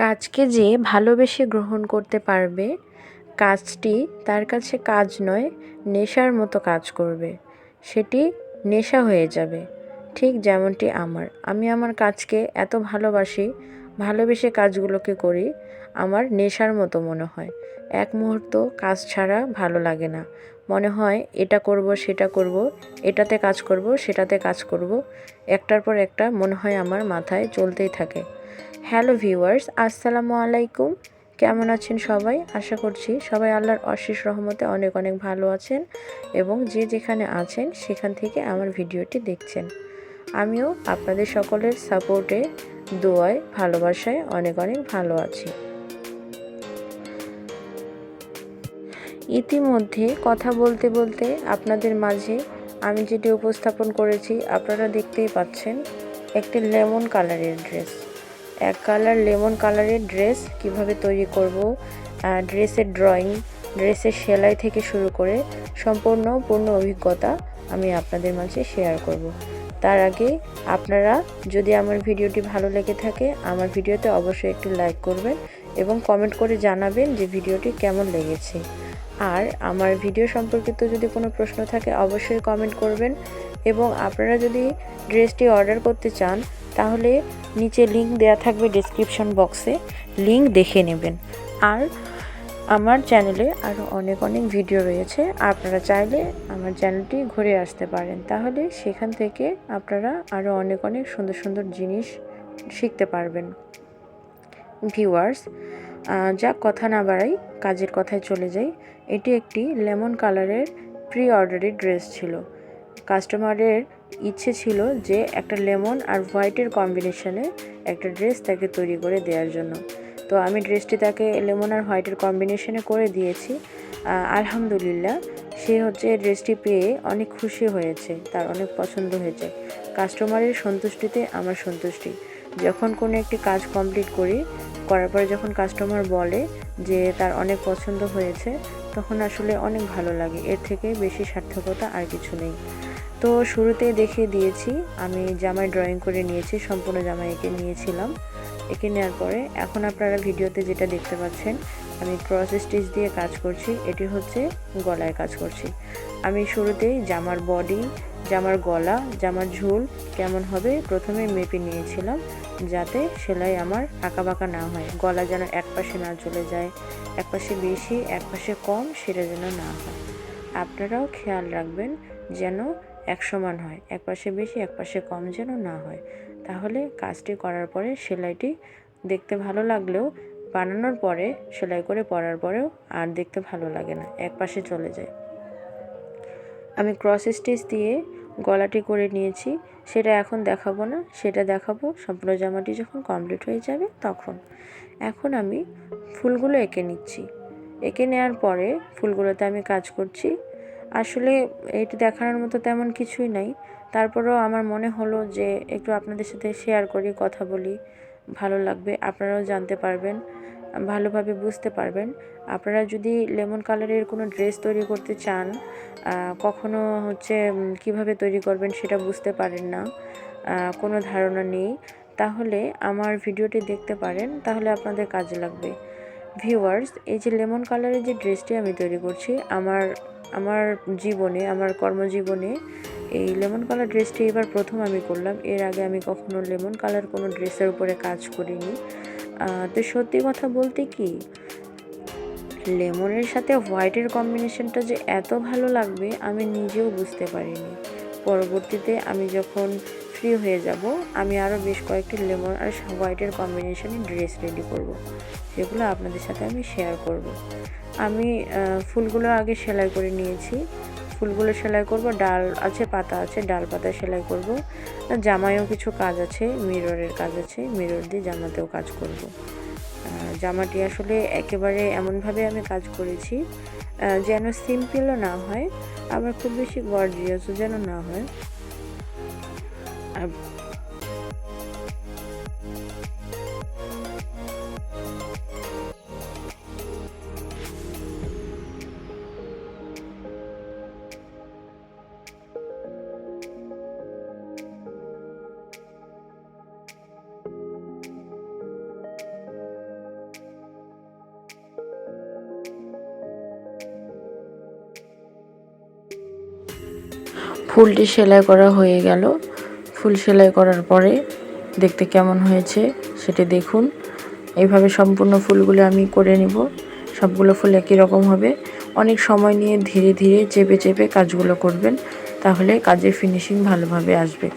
কাজকে যে ভালোবেসে গ্রহণ করতে পারবে, কাজটি তার কাছে কাজ নয়, নেশার মতো কাজ করবে। সেটি নেশা হয়ে যাবে। ঠিক যেমনটি আমার। আমি আমার কাজকে এত ভালোবাসি, ভালোবেসে কাজগুলোকে করি, আমার নেশার মতো মনে হয়। এক মুহূর্ত কাজ ছাড়া ভালো লাগে না। মনে হয়, এটা করব, সেটা করব, এটাতে কাজ করব, সেটাতে কাজ করব। একটার পর একটা মনে হয় আমার মাথায় চলতেই থাকে। হ্যালো ভিউয়ার্স, আসসালামু আলাইকুম। কেমন আছেন সবাই? আশা করছি সবাই আল্লাহর অশেষ রহমতে অনেক অনেক ভালো আছেন এবং যে যেখানে আছেন সেখান থেকে আমার ভিডিওটি দেখছেন। আমিও আপনাদের সকলের সাপোর্টে, দোয়ায়, ভালোবাসায় অনেক অনেক ভালো আছি। ইতিমধ্যে কথা বলতে বলতে আপনাদের মাঝে আমি যেটি উপস্থাপন করেছি, আপনারা দেখতেই পাচ্ছেন, একটি লেমন কালারের ড্রেস। এক কালার লেমন কালারের ড্রেস কীভাবে তৈরি করব ড্রেসের ড্রয়িং, ড্রেসের সেলাই থেকে শুরু করে সম্পূর্ণ পূর্ণ অভিজ্ঞতা আমি আপনাদের মাঝে শেয়ার করব। তার আগে আপনারা যদি আমার ভিডিওটি ভালো লেগে থাকে, আমার ভিডিওতে অবশ্যই একটু লাইক করবেন এবং কমেন্ট করে জানাবেন যে ভিডিওটি কেমন লেগেছে। আর আমার ভিডিও সম্পর্কিত যদি কোনো প্রশ্ন থাকে, অবশ্যই কমেন্ট করবেন এবং আপনারা যদি ড্রেসটি অর্ডার করতে চান তাহলে নিচে লিংক দেওয়া থাকবে ডিসক্রিপশন বক্সে লিঙ্ক দেখে নেবেন। আর আমার চ্যানেলে আরও অনেক অনেক ভিডিও রয়েছে। আপনারা চাইলে আমার চ্যানেলটি ঘুরে আসতে পারেন। তাহলে সেখান থেকে আপনারা আরও অনেক অনেক সুন্দর সুন্দর জিনিস শিখতে পারবেন। ভিউয়ার্স যা কথা না বাড়াই, কাজের কথায় চলে যাই। এটি একটি লেমন কালারের প্রি অর্ডারের ড্রেস ছিল। কাস্টমারের ইচ্ছে ছিল যে একটা লেমন আর হোয়াইটের কম্বিনেশনে একটা ড্রেস তাকে তৈরি করে দেওয়ার জন্য। তো আমি ড্রেসটি তাকে লেমন আর হোয়াইটের কম্বিনেশনে করে দিয়েছি। আলহামদুলিল্লাহ, সে হচ্ছে ড্রেসটি পেয়ে অনেক খুশি হয়েছে, তার অনেক পছন্দ হয়েছে। কাস্টমারের সন্তুষ্টিতে আমার সন্তুষ্টি। যখন কোনো একটি কাজ কমপ্লিট করি, করার পরে যখন কাস্টমার বলে যে তার অনেক পছন্দ হয়েছে, তখন আসলে অনেক ভালো লাগে, এর থেকে বেশি সার্থকতা আর কিছু নেই। তো শুরুতে দেখিয়ে দিয়েছি, আমি জামাই ড্রয়িং করে নিয়েছি, সম্পূর্ণ জামাই এঁকে নিয়েছিলাম। এঁকে নেওয়ার পরে এখন আপনারা ভিডিওতে যেটা দেখতে পাচ্ছেন, আমি ক্রস স্টিচ দিয়ে কাজ করছি, এটি হচ্ছে গলায় কাজ করছি। আমি শুরুতেই জামার বডি জামার গলা, জামার ঝুল কেমন হবে প্রথমে মেপে নিয়েছিলাম, যাতে সেলাই আমার আঁকা বাঁকা না হয়, গলা যেন এক পাশে না চলে যায় এক পাশে বেশি এক পাশে কম, সেটা যেন না হয়। আপনারাও খেয়াল রাখবেন যেন এক সমান হয়, এক পাশে বেশি, এক পাশে কম যেন না হয়। তাহলে কাজটি করার পরে সেলাইটি দেখতে ভালো লাগলেও বানানোর পরে, সেলাই করে পরার পরেও আর দেখতে ভালো লাগে না, এক পাশে চলে যায়। আমি ক্রস স্টিচ দিয়ে গলাটি করে নিয়েছি, সেটা এখন দেখাবো না, সেটা দেখাবো, সম্পূর্ণ জামাটি যখন কমপ্লিট হয়ে যাবে তখন। এখন আমি ফুলগুলো এঁকে নিচ্ছি। এঁকে নেওয়ার পরে ফুলগুলোতে আমি কাজ করছি আসলে এটি দেখানোর মতো তেমন কিছুই নাই। তারপরেও আমার মনে হলো যে একটু আপনাদের সাথে শেয়ার করি, কথা বলি, ভালো লাগবে, আপনারাও জানতে পারবেন, ভালোভাবে বুঝতে পারবেন। আপনারা যদি লেমন কালারের কোনো ড্রেস তৈরি করতে চান কখনো হচ্ছে কীভাবে তৈরি করবেন সেটা বুঝতে পারেন না কোনো ধারণা নেই, তাহলে আমার ভিডিওটি দেখতে পারেন, তাহলে আপনাদের কাজে লাগবে। ভিউয়ার্স, এই যে লেমন কালারের যে ড্রেসটি আমি তৈরি করছি, আমার আমার জীবনে, আমার কর্মজীবনে এই লেমন কালার ড্রেসটি এবার প্রথম আমি করলাম এর আগে আমি কখনো লেমন কালার কোনো ড্রেসের উপরে কাজ করিনি তো সত্যি কথা বলতে কি, লেমনের সাথে হোয়াইটের কম্বিনেশনটা যে এত ভালো লাগবে আমি নিজেও বুঝতে পারিনি পরবর্তীতে আমি যখন ফ্রি হয়ে যাব, আমি আরও বেশ কয়েকটি লেমন আর হোয়াইটের কম্বিনেশনে ড্রেস রেডি করব। সেগুলো আপনাদের সাথে আমি শেয়ার করব। আমি ফুলগুলো আগে সেলাই করে নিয়েছি। ফুলগুলো সেলাই করব, ডাল আছে, পাতা আছে, ডাল পাতা সেলাই করব। জামায়ও কিছু কাজ আছে মিররের কাজ আছে মিরর দিয়ে জামাতেও কাজ করব। জামাটি আসলে একেবারে এমনভাবে আমি কাজ করেছি যেন সিম্পলও না হয়, আবার খুব বেশি গর্জিয়াসও যেন না হয়। ফুলটি সেলাই করা হয়ে গেল। ফুল সেলাই করার পরে দেখতে কেমন হয়েছে সেটি দেখুন। এইভাবে সম্পূর্ণ ফুলগুলো আমি করে নিব। সবগুলো ফুল একই রকম হবে। অনেক সময় নিয়ে ধীরে ধীরে চেপে চেপে কাজগুলো করবেন। তাহলে কাজের ফিনিশিং ভালোভাবে আসবে।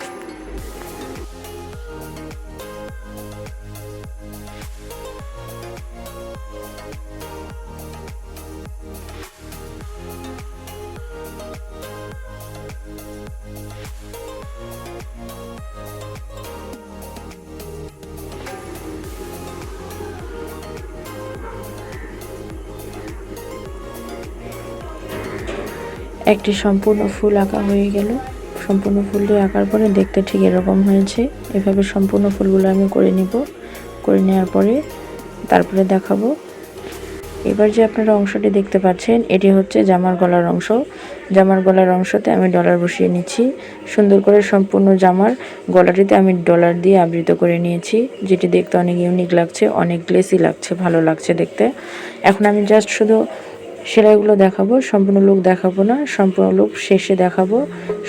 একটি সম্পূর্ণ ফুল আঁকা হয়ে গেল। সম্পূর্ণ ফুলটি আঁকার পরে দেখতে ঠিক এরকম হয়েছে। এভাবে সম্পূর্ণ ফুলগুলো আমি করে নিব। করে নেওয়ার পরে তারপরে দেখাবো। এবার যে আপনারা অংশটি দেখতে পাচ্ছেন, এটি হচ্ছে জামার গলার অংশ। জামার গলার অংশতে আমি ডলার বসিয়ে নিচ্ছি। সুন্দর করে সম্পূর্ণ জামার গলাটিতে আমি ডলার দিয়ে আবৃত করে নিয়েছি, যেটি দেখতে অনেক ইউনিক লাগছে, অনেক গ্লেসি লাগছে, ভালো লাগছে দেখতে। এখন আমি জাস্ট শুধু সেলাইগুলো দেখাবো, সম্পূর্ণ লুক দেখাবো না, সম্পূর্ণ লুক শেষে দেখাবো।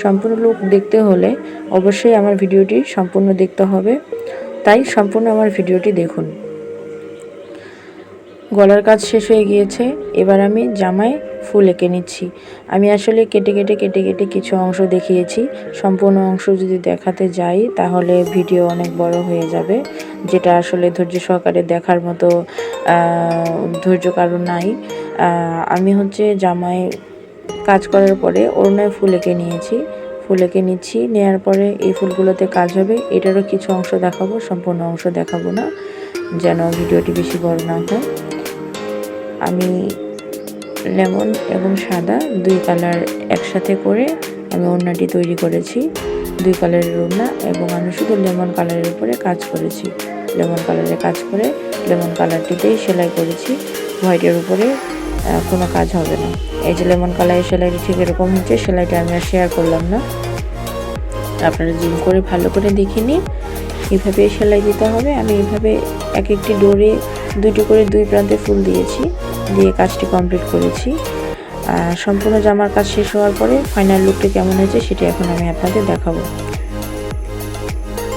সম্পূর্ণ লুক দেখতে হলে অবশ্যই আমার ভিডিওটি সম্পূর্ণ দেখতে হবে। তাই সম্পূর্ণ আমার ভিডিওটি দেখুন। গলার কাজ শেষ হয়ে গিয়েছে। এবার আমি জামায় ফুল এঁকে নিচ্ছি। আমি আসলে কেটে কেটে কেটে কেটে কিছু অংশ দেখিয়েছি। সম্পূর্ণ অংশ যদি দেখাতে যাই, তাহলে ভিডিও অনেক বড় হয়ে যাবে। যেটা আসলে ধৈর্য সহকারে দেখার মতো ধৈর্য কারণ নাই। আমি হচ্ছে জামাই কাজ করার পরে ওড়নায় ফুল এঁকে নিয়েছি। ফুল এঁকে নিচ্ছি নেওয়ার পরে এই ফুলগুলোতে কাজ হবে। এটারও কিছু অংশ দেখাবো, সম্পূর্ণ অংশ দেখাবো না, যেন ভিডিওটি বেশি বড় না হয়। আমি লেমন এবং সাদা দুই কালার একসাথে করে আমি ওড়নাটি তৈরি করেছি। দুই কালারের ওড়না এবং আমি শুধু লেমন কালারের উপরে কাজ করেছি। লেমন কালারে কাজ করে লেমন কালারটিতেই সেলাই করেছি। হোয়াইটের উপরে কোনো কাজ হবে না। এই যে লেমন কালারের সেলাইটি ঠিক এরকম হচ্ছে, সেলাইটা আমি আর শেয়ার করলাম না। আপনারা জিম করে ভালো করে দেখে নিন। এভাবে সেলাই দিতে হবে। আমি এভাবে এক একটি ডোরে দুটো করে দুই প্রান্তে ফুল দিয়েছি। দিয়ে কাজটি কমপ্লিট করেছি। সম্পূর্ণ জামার কাজ শেষ হওয়ার পরে ফাইনাল লুকটি কেমন হয়েছে সেটি এখন আমি আপনাদের দেখাবো।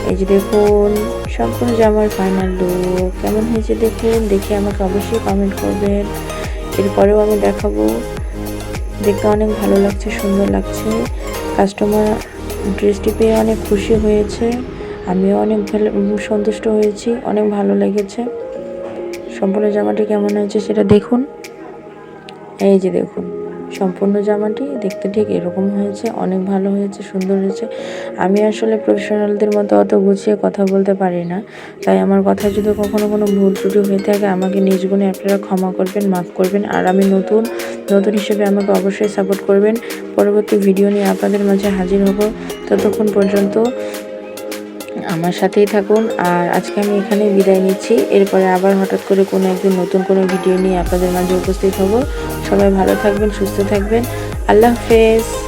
এই যে দেখুন, সম্পূর্ণ জামার ফাইনাল লুক কেমন হয়েছে দেখুন, দেখে আমাকে অবশ্যই কমেন্ট করবেন। এরপরেও আমি দেখাবো। দেখতে অনেক ভালো লাগছে, সুন্দর লাগছে। কাস্টমার ড্রেসটি পেয়ে অনেক খুশি হয়েছে। আমিও অনেক ভালো সন্তুষ্ট হয়েছি, অনেক ভালো লেগেছে। সম্পূর্ণ জামাটি কেমন হয়েছে সেটা দেখুন। এই যে দেখুন, সম্পূর্ণ জামাটি দেখতে ঠিক এরকম হয়েছে, অনেক ভালো হয়েছে, সুন্দর হয়েছে। আমি আসলে প্রফেশনালদের মতো অত গুছিয়ে কথা বলতে পারি না, তাই আমার কথা যদি কখনো কোনো ভুল ত্রুটি হয়ে থাকে, আমাকে নিজ গুণে আপনারা ক্ষমা করবেন, মাফ করবেন। আর আমি নতুন নতুন হিসেবে আমাকে অবশ্যই সাপোর্ট করবেন। পরবর্তী ভিডিও নিয়ে আপনাদের মাঝে হাজির হব। ততক্ষণ পর্যন্ত আমার সাথেই থাকুন। আর আজকে আমি এখানে বিদায় নিচ্ছি। এরপরে আবার হঠাৎ করে কোনো একদিন নতুন কোনো ভিডিও নিয়ে আপনাদের মাঝে উপস্থিত হব। সবাই ভালো থাকবেন, সুস্থ থাকবেন। আল্লাহ হাফেজ।